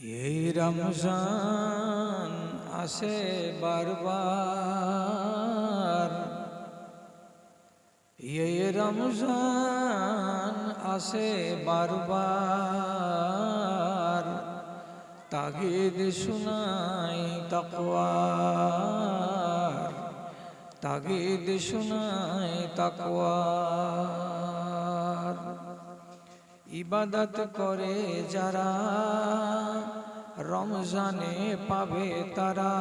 এই রমজান আসে বারবার। এই রমজান আসে বারবার। তাগিদ শুনাই তাকওয়ার। তাগিদ শুনাই তাকওয়ার। ইবাদত করে যারা রমজানে পাবে তারা।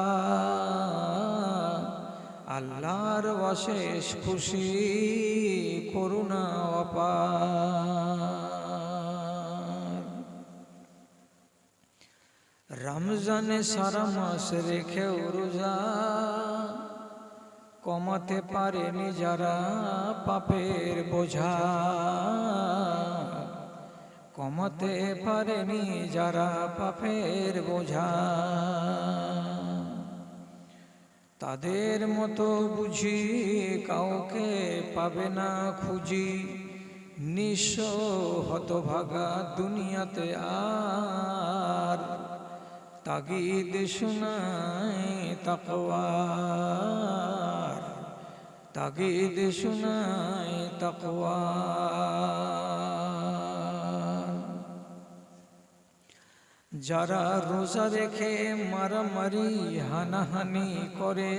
আল্লাহর অশেষ খুশি করুণা অপার। রমজানে সারা মাস রেখেও রোজা কমাতে পারেনি যারা পাপের বোঝা। কমাতে পারেনি যারা পাপের বোঝা। তাদের মতো বুঝি কাউকে পাবে না খুঁজি। নিঃস্ব হতভাগা দুনিয়াতে আর তাগিদ শোনাই তাকওয়ার তাগিদ শোনাই তাকওয়ার যারা রোজা রেখে মারামারি, হানাহানি করে,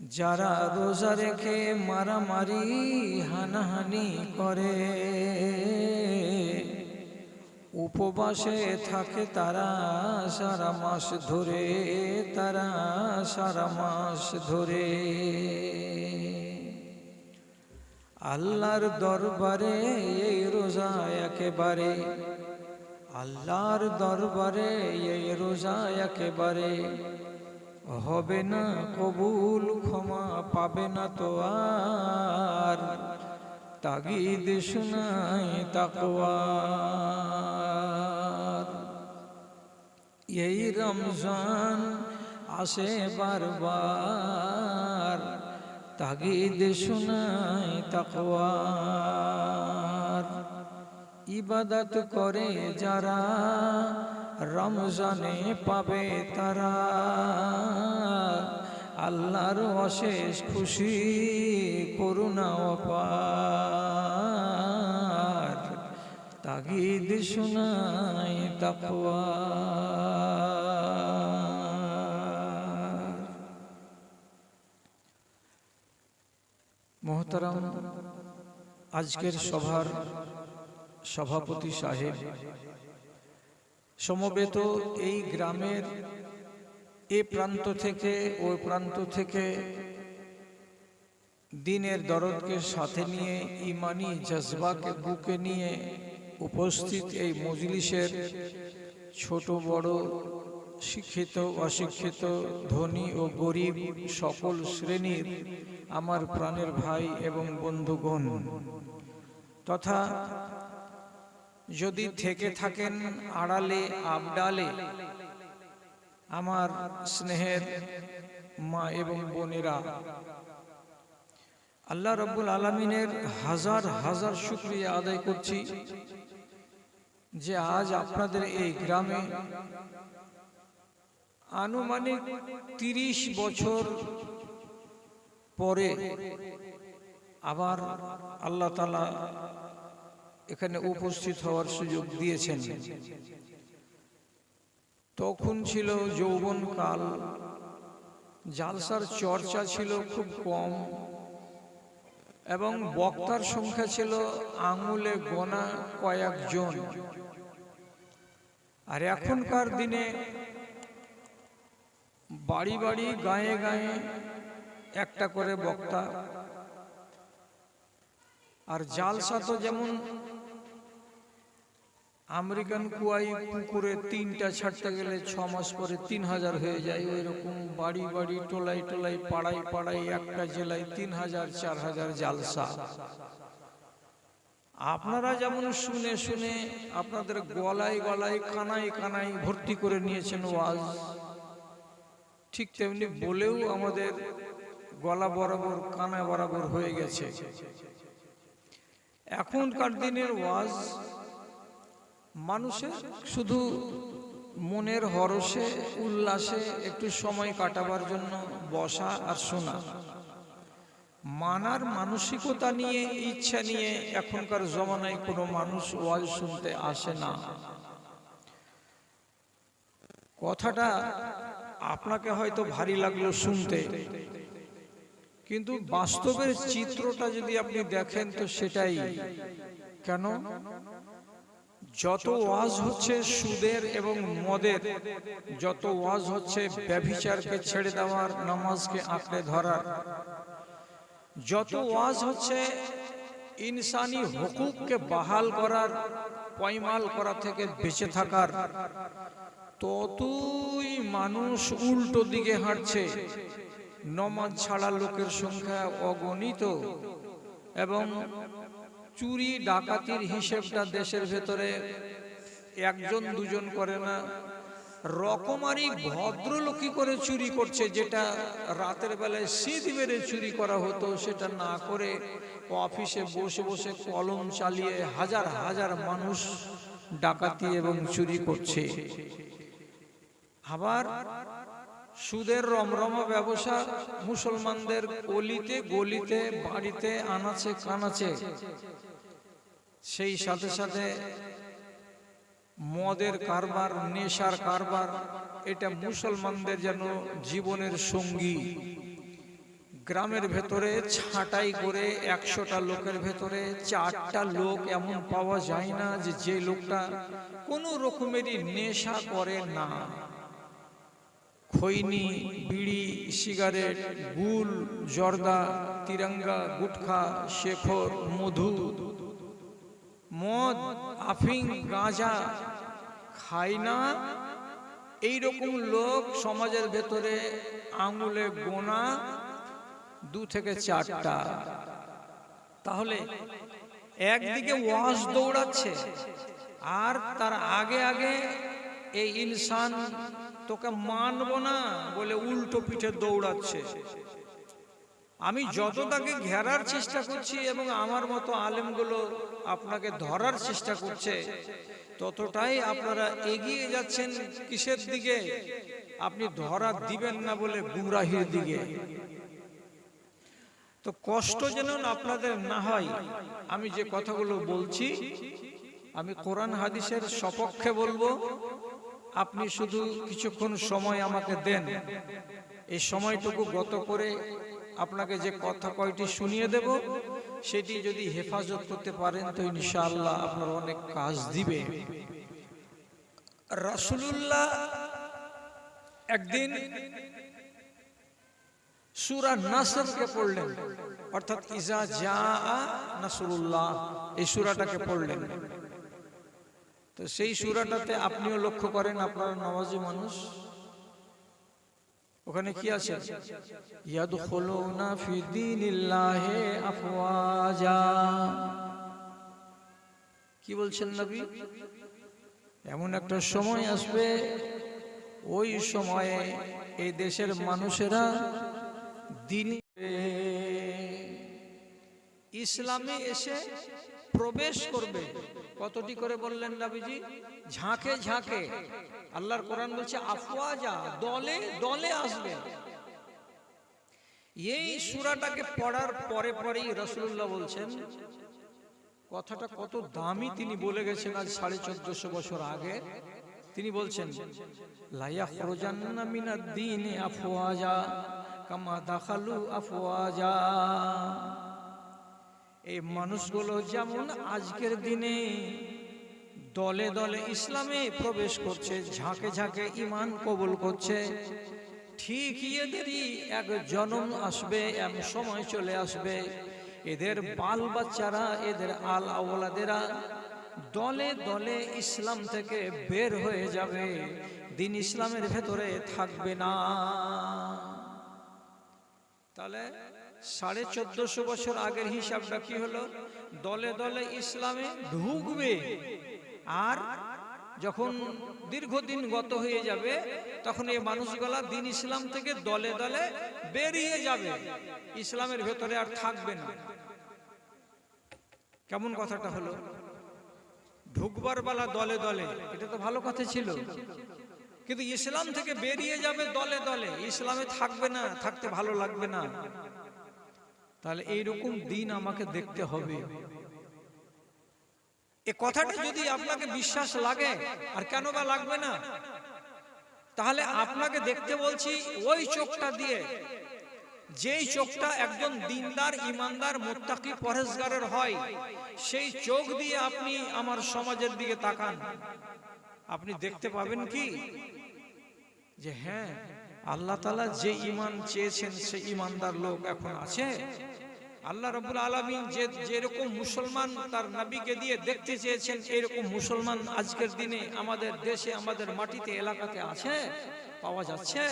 যারা রোজা রেখে মারামারি, হানাহানি করে, উপবাসে থাকে তারা সারা মাস ধরে, তারা সারা মাস ধরে। আল্লাহর দরবারে এই রোজা একেবারে। আল্লাহর দরবারে এই রোজা একেবারে। হবে না কবুল, ক্ষমা পাবে না তো আর। তাগিদ শোনাই তাকওয়ার এই রমজান আসে বারবার। তাগিদ শোনাই তাকওয়ার। ইবাদত করে যারা রমজানে পাবে তারা। আল্লাহর অশেষ খুশি করুণা অপার তাগিদ শোনাই তাকওয়ার। মোহতারাম, আজকের সভার সভাপতি সাহেব। সমবেত এই গ্রামের এ প্রান্ত থেকে ওই প্রান্ত থেকে দিনের দরদকে সাথে নিয়ে, ইমানি জজবাকে বুকে নিয়ে উপস্থিত এই মজলিসের ছোট, বড়, শিক্ষিত, অশিক্ষিত, ধনী ও গরিব সকল শ্রেণির আমার প্রাণের ভাই এবং বন্ধুগণ, তথা যদি থেকে থাকেন আড়ালে, আবডালে, আমার স্নেহের মা এবং বোনেরা, আল্লাহ রব্বুল আলমিনের হাজার হাজার শুক্রিয়া আদায় করছি যে আজ আপনাদের এই গ্রামে আনুমানিক তিরিশ বছর পরে আবার আল্লাহ তালা এখানে উপস্থিত হওয়ার সুযোগ দিয়েছেন। তখন ছিল যৌবন কাল। জালসার চর্চা ছিল খুব কম এবং বক্তার সংখ্যা ছিল আঙুলে গোনা কয়েকজন। আর এখনকার দিনে বাড়ি বাড়ি গায়ে গায়ে একটা করে বক্তা। আর জালসা তো যেমন আমেরিকান কুয়াই পুকুরে তিনটা ছাড়তে গেলে ছ মাস পরে তিন হাজার হয়ে যায় ওই রকম বাড়ি বাড়ি, টোলাই টোলাই পাড়াই পাড়াই একটা জেলায় তিন হাজার, চার হাজার জালসা। আপনারা যেমন শুনে শুনে আপনাদের গলায় গলায়, কানায় কানায় ভর্তি করে নিয়েছেন ওয়াজ, ঠিক তেমনি বলেও আমাদের গলা বরাবর, কানা বরাবর হয়ে গেছে। এখনকার দিনের ওয়াজ, মানুষের শুধু মনের হরসে উল্লাসে একটু সময় কাটাবার জন্য বসা আর শোনা। মানার মানসিকতা নিয়ে, ইচ্ছা নিয়ে এখনকার জমানায় কোনো মানুষ ওয়াজ শুনতে আসে না। কথাটা আপনাকে হয়তো ভারী লাগল শুনতে। কিন্তু বাস্তবের চিত্রটা যদি আপনি দেখেন তো সেটাই। কেন? যত ওয়াজ হচ্ছে সুদের এবং মদের, যত ওয়াজ হচ্ছে ব্যভিচারকে ছেড়ে দেওয়ার, নামাজকে আঁকড়ে ধরার, যত ওয়াজ হচ্ছে ইনসানি হুকুককে বাহাল করার, পয়মাল করা থেকে বেঁচে থাকার, ততই মানুষ উল্টো দিকে হাঁটছে। নমাজ ছাড়া লোকের সংখ্যা অগণিত এবং চুরি ডাকাতির হিসেবটা দেশের ভেতরে একজন দুজন করে না। রকমারি ভদ্রলোকই করে চুরি করছে, যেটা রাতের বেলায় শীত মেরে চুরি করা হতো, সেটা না করে অফিসে বসে বসে কলম চালিয়ে হাজার হাজার মানুষ ডাকাতি এবং চুরি করছে। আবার সুদের রমরমা ব্যবসা মুসলমানদের গলিতে গলিতে, বাড়িতে, আনাচে, কানাচে। সেই সাথে সাথে মদের কারবার, নেশার কারবার, এটা মুসলমানদের যেন জীবনের সঙ্গী। গ্রামের ভেতরে ছাঁটাই করে একশোটা লোকের ভেতরে চারটা লোক এমন পাওয়া যায় না যে যে লোকটা কোনো রকমেরই নেশা করে না। খৈনি, বিড়ি, সিগারেট, গুল, জর্দা, তিরঙ্গা, গুটখা শেখর মধু। মদ, আফিং, গাঁজা খায় না। এইরকম লোক সমাজের ভেতরে আঙুলে গোনা দু থেকে চারটা। তাহলে একদিকে ওয়াজ দৌড়াচ্ছে, আর তার আগে আগে এই ইনসান তোকে মানব না বলে উল্টো পিঠে দৌড়াচ্ছে। আমি যত তাকে ঘেরার চেষ্টা করছি এবং আমার মতো আলেমগুলো আপনাকে ধরার চেষ্টা করছে, ততটাই আপনারা এগিয়ে যাচ্ছেন কিসের দিকে? আপনি ধরা দিবেন না বলে গুমরাহির দিকে। তো কষ্ট যেন আপনাদের না হয়, আমি যে কথাগুলো বলছি, আমি কোরআন হাদিসের সপক্ষে বলব আপনি শুধু কিছুক্ষণ সময় আমাকে দেন। এই সময়টুকু গত করে আপনাকে যে কথা কয়টি শুনিয়ে দেব, সেটি যদি হেফাজত করতে পারেন তো ইনশাআল্লাহ আপনার অনেক কাজ দিবে। রাসুলুল্লাহ একদিন সুরা নাসরকে পড়লেন, অর্থাৎ ইজা জা নাসরুল্লাহ, এই সুরাটাকে পড়লেন। তো সেই সুরাটাতে আপনিও লক্ষ্য করেন আপনারা নওয়াজি মানুষ? ওখানে কি আছে? ইয়াদখুলুনা ফি দীনিল্লাহি আফওয়াজা। কি বলছেন নবী? এমন একটা সময় আসবে ওই সময়ে এই দেশের মানুষেরা দিন ইসলামে এসে প্রবেশ করবে। কতটি করে বললেন নবীজি? ঝাঁকে ঝাঁকে। আল্লাহর কোরআন বলছে আফওয়াজা দলে দলে আসবে। এই সুরাটাকে পড়ার পরে পরেই রসুল্লাহ বলছেন, কথাটা কত দামি তিনি বলে গেছেন আজ সাড়ে চোদ্দশো বছর আগে। তিনি বলছেন লাইয়া খরজান্না মিনাদ দিনে আফওয়াজা, কামা দাখালু আফওয়াজা। এই মানুষগুলো যেমন আজকের দিনে দলে দলে ইসলামে প্রবেশ করছে, ঝাঁকে ঝাঁকে ইমান কবুল করছে, ঠিক এদেরই এক জনম আসবে এমন সময় চলে আসবে। এদের বাল বাচ্চারা এদের আল আওলাদেরা দলে দলে ইসলাম থেকে বের হয়ে যাবে, দিন ইসলামের ভেতরে থাকবে না। তাহলে সাড়ে চোদ্দশো বছর আগের হিসাবটা কি হলো? দলে দলে ইসলামে ঢুকবে। আর যখন দীর্ঘদিন গত হয়ে যাবে, তখন এই মানুষগুলা দিন ইসলাম থেকে দলে দলে বেরিয়ে যাবে। ইসলামের ভেতরে আর থাকবে না। কেমন কথাটা হলো? ঢুকবার বেলা দলে দলে, এটা তো ভালো কথা ছিল। কিন্তু ইসলাম থেকে বেরিয়ে যাবে দলে দলে। ইসলামে থাকবে না, থাকতে ভালো লাগবে না। তাহলে এইরকম দিন আমাকে দেখতে হবে। এ কথাটা যদি আপনাকে বিশ্বাস লাগে আর কেন বা লাগবে না? তাহলে আপনাকে দেখতে বলছি ওই চোখটা দিয়ে। যেই চোখটা একজন দিনদার ইমানদার মোত্তাকি পরেশগারের হয় সেই চোখ দিয়ে আপনি আমার সমাজের দিকে তাকান। আপনি দেখতে পাবেন কি? যে হ্যাঁ আল্লাহ তালা যে ইমান চেয়েছেন সে ইমানদার লোক এখন আছে। আল্লাহ রবুল আলমিন যে যেরকম মুসলমান তার নবীকে দিয়ে দেখতে চেয়েছেন, এরকম মুসলমান আজকের দিনে আমাদের দেশে, আমাদের মাটিতে, এলাকাতে আছে? পাওয়া যাচ্ছে?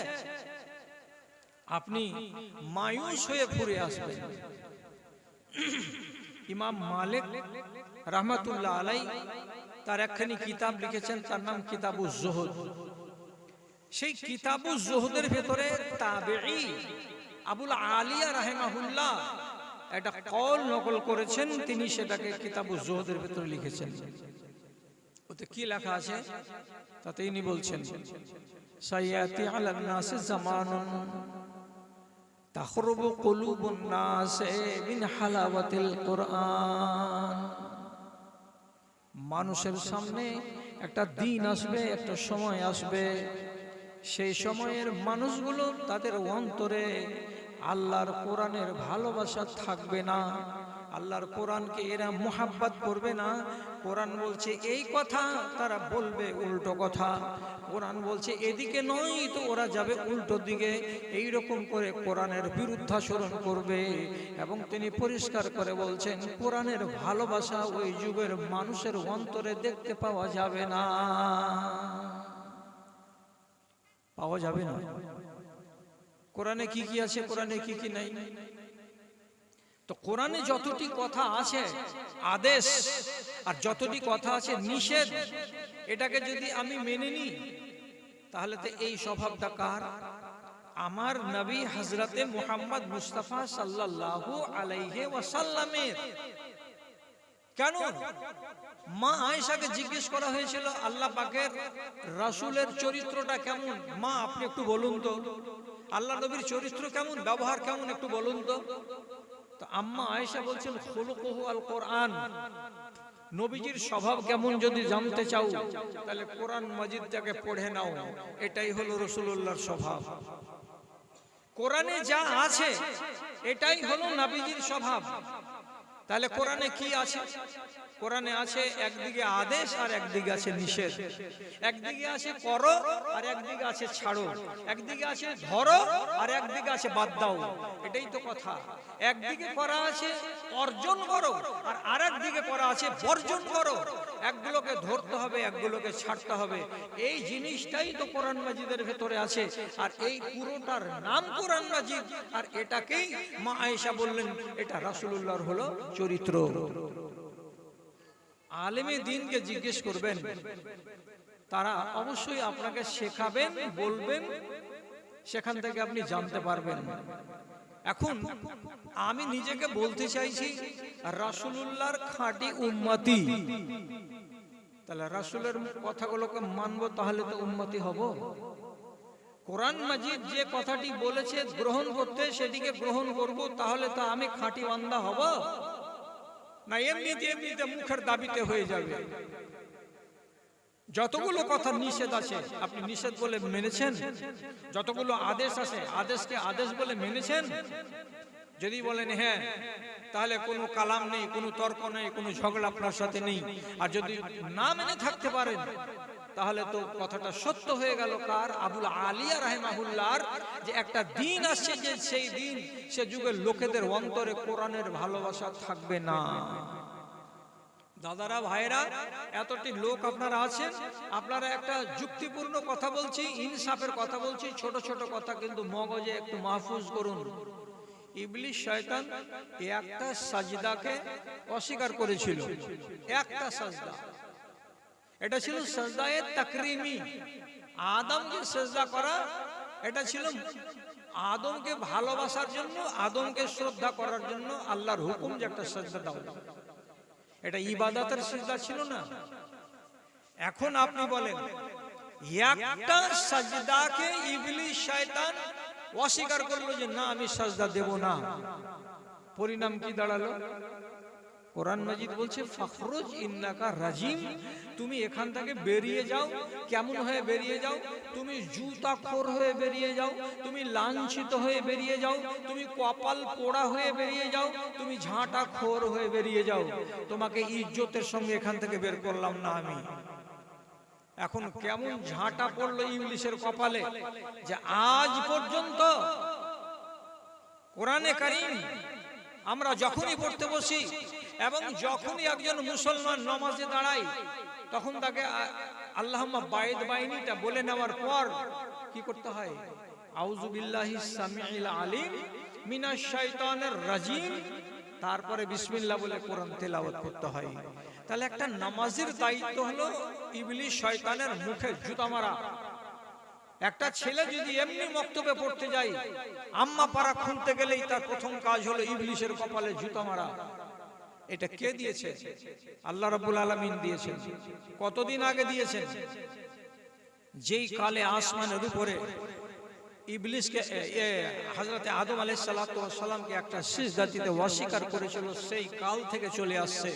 আপনি মায়ুস হয়ে ফুরে আসবেন। ইমাম মালিক রহমতুল্লাহ আলাই তার একখানি কিতাব লিখেছেন, তার নাম কিতাবু জোহদ। সেই কিতাবু জোহদের ভেতরে তাবেঈ আবুল আলিয়া রাহেমাহুল্লাহ একটা কল নকল করেছেন, তিনি সেটাকে কিতাবু জোহদের ভেতরে লিখেছেন। ওতে কি লেখা আছে? তাতে ইনি বলছেন, সাইয়াতি আলান নাসে জামানুন তাখরুবু কুলুবুন নাসে মিন হালাওয়াতিল কোরআন। মানুষের সামনে একটা দিন আসবে, একটা সময় আসবে। সেই সময়ের মানুষগুলো তাদের অন্তরে আল্লাহর কোরআনের ভালোবাসা থাকবে না। আল্লাহর কোরআনকে এরা মোহাব্বত করবে না। কোরআন বলছে এই কথা, তারা বলবে উল্টো কথা। কোরআন বলছে এদিকে নয় তো ওরা যাবে উল্টো দিকে। এই রকম করে কোরআনের বিরুদ্ধাচরণ করবে। এবং তিনি পরিষ্কার করে বলছেন, কোরআনের ভালোবাসা ওই যুগের মানুষের অন্তরে দেখতে পাওয়া যাবে না। পাওয়া যাবে না। কোরআনে কি কি আছে, কোরআনে কি কি নাই? তো কোরআনে যতটি কথা আছে, আদেশ, আর যতটি কথা আছে নিষেধ, এটাকে যদি আমি মেনে নিই, তাহলে তো এই স্বভাবটা কার? আমার নবী হজরতে মোহাম্মদ মুস্তাফা সাল্লাল্লাহু আলাইহি ওয়াসাল্লামের। কেন? মা আয়েশাকে জিজ্ঞেস করা হয়েছিল, আল্লাহ পাকের রাসূলের চরিত্রটা কেমন? মা, আপনি একটু বলুন তো। আল্লাহ নবীর চরিত্র কেমন? ব্যবহার কেমন? একটু বলুন তো। তো আম্মা আয়েশা বলছেন খোলকহ আল কোরআন। নবীজির স্বভাব কেমন যদি জানতে চাও তাহলে কোরআন মাজিদটাকে পড়ে নাও। এটাই হলো রসুল্লাহর স্বভাব। কোরআনে যা আছে এটাই হলো নাবিজির স্বভাব। তাহলে কোরআনে কি আছে? কোরআনে আছে একদিকে আদেশ আর একদিকে আছে নিষেধ। একদিকে আছে করো আর একদিকে আছে ছাড়ো। একদিকে আছে ধরো আর একদিকে আছে বাদ দাও। এটাই তো কথা। একদিকে করা আছে অর্জন করো আর আর একদিকে করা আছে বর্জন করো। একগুলোকে ধরতে হবে, একগুলোকে ছাড়তে হবে। এই জিনিসটাই তো কোরআন মাজিদের ভেতরে আছে। আর এই পুরোটার নাম কোরআন মাজিদ। আর এটাকেই মা আয়েশা বললেন, এটা রাসূলুল্লাহর হলো চরিত্র। আলেমে দিনকে জিজ্ঞেস করবেন, তারা অবশ্যই আপনাকে শেখাবেন, বলবেন, সেখান থেকে আপনি জানতে পারবেন। এখন আমি নিজেকে বলতে চাইছি, রাসূলুল্লাহর খাঁটি উম্মতি। তাহলে রাসূলের কথাগুলোকে মানবো, তাহলে তো উন্মতি হব। কোরআন মাজিদ যে কথাটি বলেছে, গ্রহণ করতে সেটিকে গ্রহণ করব, তাহলে তো আমি খাঁটি বান্দা হব। না এমনিতে এমনিতে মুখের দাবিতে হয়ে যাবে। যতগুলো কথা নিষেধ আছে, আপনি নিষেধ বলে মেনেছেন? যতগুলো আদেশ আছে, আদেশকে আদেশ বলে মেনেছেন? যদি বলেন হ্যাঁ তাহলে কোনো কালাম নেই, কোনো তর্ক নেই, কোনো ঝগড়া আপনার সাথে নেই। আর যদি না মেনে থাকতে পারেন তাহলে তো কথাটা সত্য হয়ে গেল কার? আবুল আলিয়া রাহেমাহুল্লার যে একটা দিন আসছে যে সেই দিন সে যুগের লোকেদের অন্তরে কোরআনের ভালোবাসা থাকবে না। দাদারা ভাইরা এতটি লোক আপনারা আছেন, আপনারা একটা যুক্তিপূর্ণ কথা বলছি, ইনসাফের কথা বলছি, ছোট ছোট কথা কিন্তু মগজে একটু মাহফুজ করুন। ইবলিশ শয়তান একটা সাজদাকে অস্বীকার করেছিল। একটা সাজদা। এটা ছিল সাজদায়ে তাকরিমি। আদমকে সাজদা করা, এটা ছিল আদমকে ভালোবাসার জন্য, আদমকে শ্রদ্ধা করার জন্য আল্লাহর হুকুম যে একটা সাজদা দাও। এটা ইবাদতের সিজদা ছিল না। এখন আপনি বলেন, একটা সাজদাকে ইবলিস শয়তান অস্বীকার করল যে, না, আমি সাজদা দেব না। পরিণাম কি দাঁড়াল? কোরআন মাজিদ বলছে, ফখরুজ ইন্নাকা রাজিম, তুমি এখান থেকে বেরিয়ে যাও, কেমন হয়ে বেরিয়ে যাও? তুমি জুতাখোর হয়ে বেরিয়ে যাও, তুমি লাঞ্ছিত হয়ে বেরিয়ে যাও, তুমি কপাল পোড়া হয়ে বেরিয়ে যাও, তুমি ঝাঁটা খোর হয়ে বেরিয়ে যাও। তোমাকে ইজ্জতের সঙ্গে এখান থেকে বের করলাম না আমি। এখন কেমন ঝাঁটা পড়ল ইংলিশের কপালে যে আজ পর্যন্ত কোরআনে কারিম আমরা যখনই পড়তে বসি এবং যখনই একজন মুসলমান নমাজে দাঁড়ায়, তখন তাকে আল্লাহ বাইদ বাইনিটা বলে নেওয়ার পর কি করতে হয়? আউযু বিল্লাহি সামিউল আলিম মিনাশ শাইতানির রাজিম। তারপরে বিসমিল্লাহ বলে কোরআন তেলাওয়াত করতে হয়। তাহলে একটা নামাজের দায়িত্ব হলো ইবলিশ শয়তানের মুখে জুতা মারা। একটা ছেলে যদি এমনি বক্তব্যে পড়তে যায়, আম্মা পাড়া খুলতে গেলেই তার প্রথম কাজ হলো ইবলিশের কপালে জুতা মারা। এটা কে দিয়েছে? আল্লাহ রাব্বুল আলামিন দিয়েছেন। কতদিন আগে দিয়েছেন? যেই কালে আসমানের উপরে ইবলিসকে হজরত আদম আলাই সালামকে একটা সিজদা দিতে অস্বীকার করেছিল সেই কাল থেকে চলে আসছে।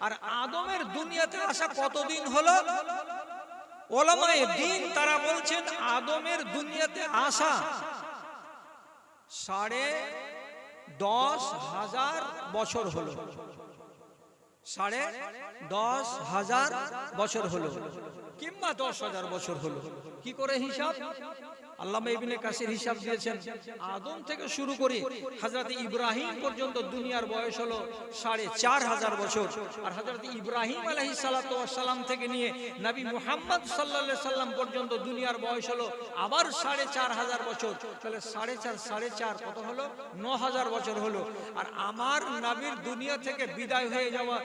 আর আদমের দুনিয়াতে আসা কতদিন হলো? ওলামায়ে দিন তারা বলছেন আদমের দুনিয়াতে আসা সাড়ে দশ হাজার বছর হল। সাড়ে দশ হাজার বছর হলো। কিংবা দশ হাজার বছর হল। কি করে হিসাব? আল্লামা ইবনে কাসির হিসাব দিয়েছেন, আদম থেকে শুরু করে হযরত ইব্রাহিম পর্যন্ত দুনিয়ার বয়স হলো সাড়ে চার হাজার বছর। আর হযরত ইব্রাহিম আলাইহিস সালাতু সালাম থেকে নিয়ে নবী মুহাম্মদ সাল্লাল্লাহু সাল্লাম পর্যন্ত দুনিয়ার বয়স হলো আবার সাড়ে চার হাজার বছর। তাহলে সাড়ে চার সাড়ে চার কত হলো? ন হাজার বছর হলো। আর আমার নবীর দুনিয়া থেকে বিদায় হয়ে যাওয়া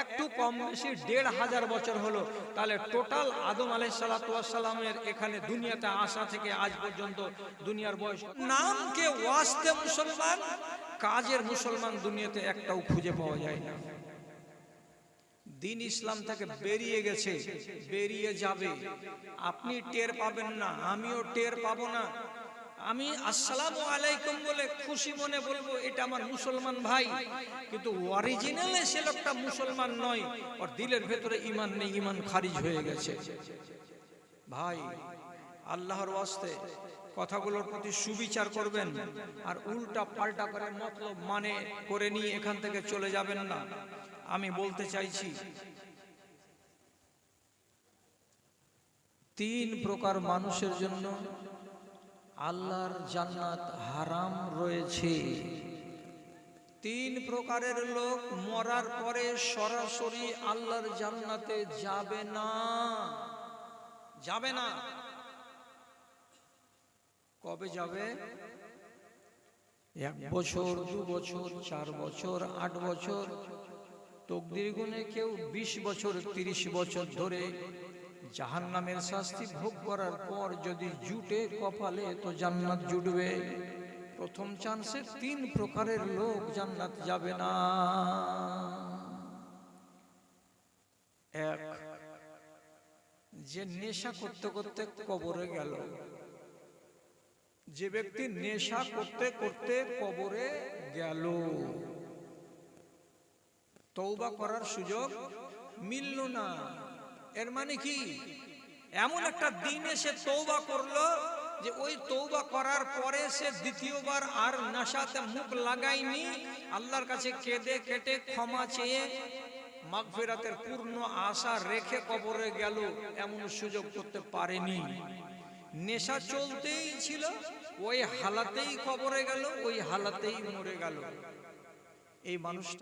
একটু কম বেশি দেড় হাজার বছর হলো। তাহলে টোটাল আদম আলাইহিস সালাতু সালামের এখানে দুনিয়াতে আসা থেকে আজ পর্যন্ত দুনিয়ার বয়স নামকে ওয়াস্তে মুসলমান, কাজের মুসলমান দুনিয়াতে একটাও খুঁজে পাওয়া যায় না। দিন ইসলাম থেকে বেরিয়ে গেছে, বেরিয়ে যাবে। আপনি টের পাবেন না, আমিও টের পাবো না। আমি আসসালামু আলাইকুম বলে খুশি মনে বলব, এটা আমার মুসলমান ভাই। কিন্তু অরিজিনালে সে লোকটা মুসলমান নয়, ওর দিলের ভেতরে ইমান নেই, ইমান খারিজ হয়ে গেছে। ভাই আল্লাহর ওয়াস্তে কথাগুলোর প্রতি সুবিচার করবেন আর উল্টা পাল্টা করে মতলব মানে করে নিয়ে এখান থেকে চলে যাবেন না। আমি বলতে চাইছি, তিন প্রকার মানুষের জন্য আল্লাহর জান্নাত হারাম রয়েছে। তিন প্রকারের লোক মরার পরে সরাসরি আল্লাহর জান্নাতে যাবে না। যাবে না। কবে যাবে? এক বছর দু বছর চার বছর আট বছর। তকদির গুণে কেউ বিশ বছর তিরিশ বছর ধরে জাহান নামের শাস্তি ভোগ করার পর যদি জুটে কপালে তো জান্নাত জুটবে। প্রথম চান্সে তিন প্রকারের লোক জান্নাত যাবে না। এক যে নেশা করতে করতে কবরে গেল। যে ব্যক্তি নেশা করতে করতে কবরে গেল। তৌবা করার সুযোগ মিলল না। এর মানে কি? এমন একটা দিন এসে তৌবা করল যে ওই তৌবা করার পরে সে দ্বিতীয়বার আর নেশাতে মুখ লাগায়নি। আল্লাহর কাছে কেঁদে কেটে ক্ষমা চেয়ে মাগফিরাতের পূর্ণ আশা রেখে কবরে গেল। এমন সুযোগ করতে পারেনি। নেশা চলতেই ছিল। ওই হালাতেই খবরে গেল ওই হালাতেই মরে গেল। এই মানুষটা